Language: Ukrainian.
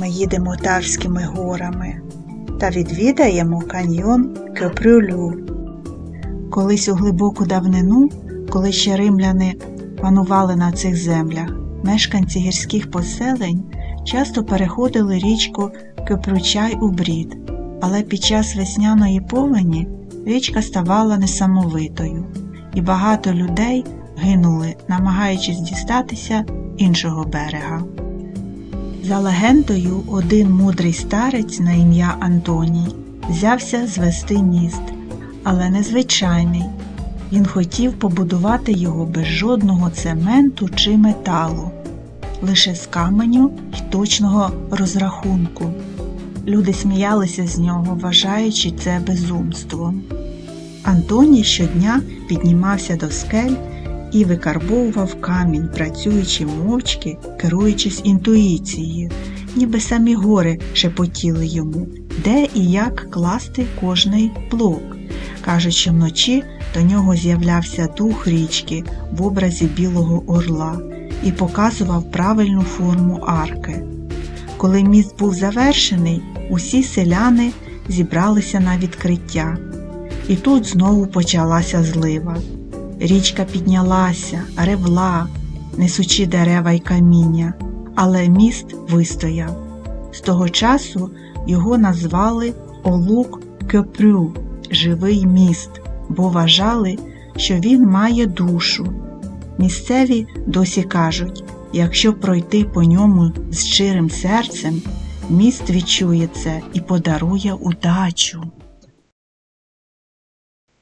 Ми їдемо Тарськими горами та відвідаємо каньйон Кьопрюлю. Колись у глибоку давнину, коли ще римляни панували на цих землях, мешканці гірських поселень часто переходили річку Кьопручай у брід, але під час весняної повені річка ставала несамовитою, і багато людей гинули, намагаючись дістатися іншого берега. За легендою, один мудрий старець на ім'я Антоній взявся звести міст, але незвичайний. Він хотів побудувати його без жодного цементу чи металу, лише з каменю й точного розрахунку. Люди сміялися з нього, вважаючи це безумством. Антоній щодня піднімався до скель і викарбовував камінь, працюючи мовчки, керуючись інтуїцією, ніби самі гори шепотіли йому, де і як класти кожний блок. Кажуть, що вночі до нього з'являвся дух річки в образі білого орла і показував правильну форму арки. Коли міст був завершений, усі селяни зібралися на відкриття. І тут знову почалася злива. Річка піднялася, ревла, несучи дерева й каміння, але міст вистояв. З того часу його назвали Олук Кьопрю живий міст, бо вважали, що він має душу. Місцеві досі кажуть, якщо пройти по ньому з щирим серцем, міст відчує це і подарує удачу.